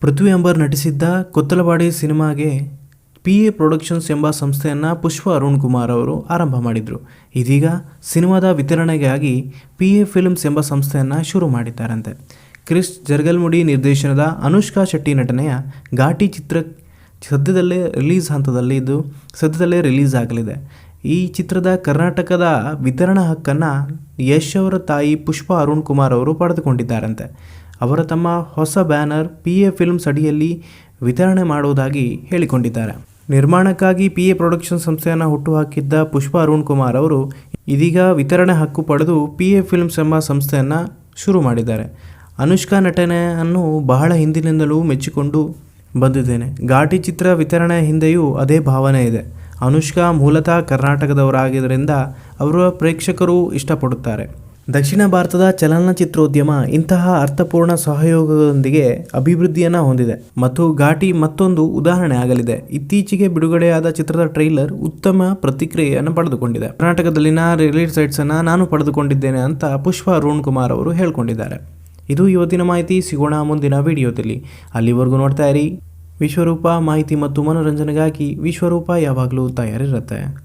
ಪೃಥ್ವಿ ಅಂಬರ್ ನಟಿಸಿದ್ದ ಕೊತ್ತಲವಾಡಿ ಸಿನಿಮಾಗೆ P A productions ಎಂಬ ಸಂಸ್ಥೆಯನ್ನು ಪುಷ್ಪ ಅರುಣ್ ಕುಮಾರ್ ಅವರು ಆರಂಭ ಮಾಡಿದರು. ಇದೀಗ ಸಿನಿಮಾದ ವಿತರಣೆಗಾಗಿ ಪಿ ಎ ಫಿಲ್ಮ್ಸ್ ಎಂಬ ಸಂಸ್ಥೆಯನ್ನು ಶುರು ಮಾಡಿದ್ದಾರಂತೆ. ಕ್ರಿಸ್ ಜರ್ಗಲ್ಮುಡಿ ನಿರ್ದೇಶನದ ಅನುಷ್ಕಾ ಶೆಟ್ಟಿ ನಟನೆಯ ಘಾಟಿ ಚಿತ್ರ ಸದ್ಯದಲ್ಲೇ ರಿಲೀಸ್ ಹಂತದಲ್ಲಿ ಇದು ಸದ್ಯದಲ್ಲೇ ರಿಲೀಸ್ ಆಗಲಿದೆ. ಈ ಚಿತ್ರದ ಕರ್ನಾಟಕದ ವಿತರಣಾ ಹಕ್ಕನ್ನು ಯಶ್ ಅವರ ತಾಯಿ ಪುಷ್ಪ ಅರುಣ್ ಕುಮಾರ್ ಅವರು ಪಡೆದುಕೊಂಡಿದ್ದಾರಂತೆ. ಅವರ ತಮ್ಮ ಹೊಸ ಬ್ಯಾನರ್ ಪಿ ಎ ಫಿಲ್ಮ್ಸ್ ಅಡಿಯಲ್ಲಿ ವಿತರಣೆ ಮಾಡುವುದಾಗಿ ಹೇಳಿಕೊಂಡಿದ್ದಾರೆ. ನಿರ್ಮಾಣಕ್ಕಾಗಿ ಪಿ ಎ ಪ್ರೊಡಕ್ಷನ್ ಸಂಸ್ಥೆಯನ್ನು ಹುಟ್ಟುಹಾಕಿದ್ದ ಪುಷ್ಪ ಅರುಣ್ ಕುಮಾರ್ ಅವರು ಇದೀಗ ವಿತರಣೆ ಹಕ್ಕು ಪಡೆದು ಪಿ ಎ ಫಿಲ್ಮ್ಸ್ ಎಂಬ ಸಂಸ್ಥೆಯನ್ನು ಶುರು ಮಾಡಿದ್ದಾರೆ. ಅನುಷ್ಕಾ ನಟನೆಯನ್ನು ಬಹಳ ಹಿಂದಿನಿಂದಲೂ ಮೆಚ್ಚಿಕೊಂಡು ಬಂದಿದ್ದೇನೆ. ಘಾಟಿ ಚಿತ್ರ ವಿತರಣೆ ಹಿಂದೆಯೂ ಅದೇ ಭಾವನೆ ಇದೆ. ಅನುಷ್ಕಾ ಮೂಲತಃ ಕರ್ನಾಟಕದವರಾಗಿದ್ದರಿಂದ ಅವರ ಪ್ರೇಕ್ಷಕರು ಇಷ್ಟಪಡುತ್ತಾರೆ. ದಕ್ಷಿಣ ಭಾರತದ ಚಲನಚಿತ್ರೋದ್ಯಮ ಇಂತಹ ಅರ್ಥಪೂರ್ಣ ಸಹಯೋಗದೊಂದಿಗೆ ಅಭಿವೃದ್ಧಿಯನ್ನು ಹೊಂದಿದೆ. ಮತ್ತು ಘಾಟಿ ಮತ್ತೊಂದು ಉದಾಹರಣೆ ಆಗಲಿದೆ. ಇತ್ತೀಚೆಗೆ ಬಿಡುಗಡೆಯಾದ ಚಿತ್ರದ ಟ್ರೈಲರ್ ಉತ್ತಮ ಪ್ರತಿಕ್ರಿಯೆಯನ್ನು ಪಡೆದುಕೊಂಡಿದೆ. ಕರ್ನಾಟಕದಲ್ಲಿನ ರಿಲೀಸ್ ಸೈಟ್ಸ್ ಅನ್ನು ನಾನು ಪಡೆದುಕೊಂಡಿದ್ದೇನೆ ಅಂತ ಪುಷ್ಪ ಅರುಣ್ ಕುಮಾರ್ ಅವರು ಹೇಳ್ಕೊಂಡಿದ್ದಾರೆ. ಇದು ಇವತ್ತಿನ ಮಾಹಿತಿ. ಸಿಗೋಣ ಮುಂದಿನ ವಿಡಿಯೋದಲ್ಲಿ. ಅಲ್ಲಿವರೆಗೂ ನೋಡ್ತಾ ಇರಿ. ವಿಶ್ವರೂಪ ಮಾಹಿತಿ ಮತ್ತು ಮನೋರಂಜನೆಗಾಗಿ ವಿಶ್ವರೂಪ ಯಾವಾಗಲೂ ತಯಾರಿರುತ್ತೆ.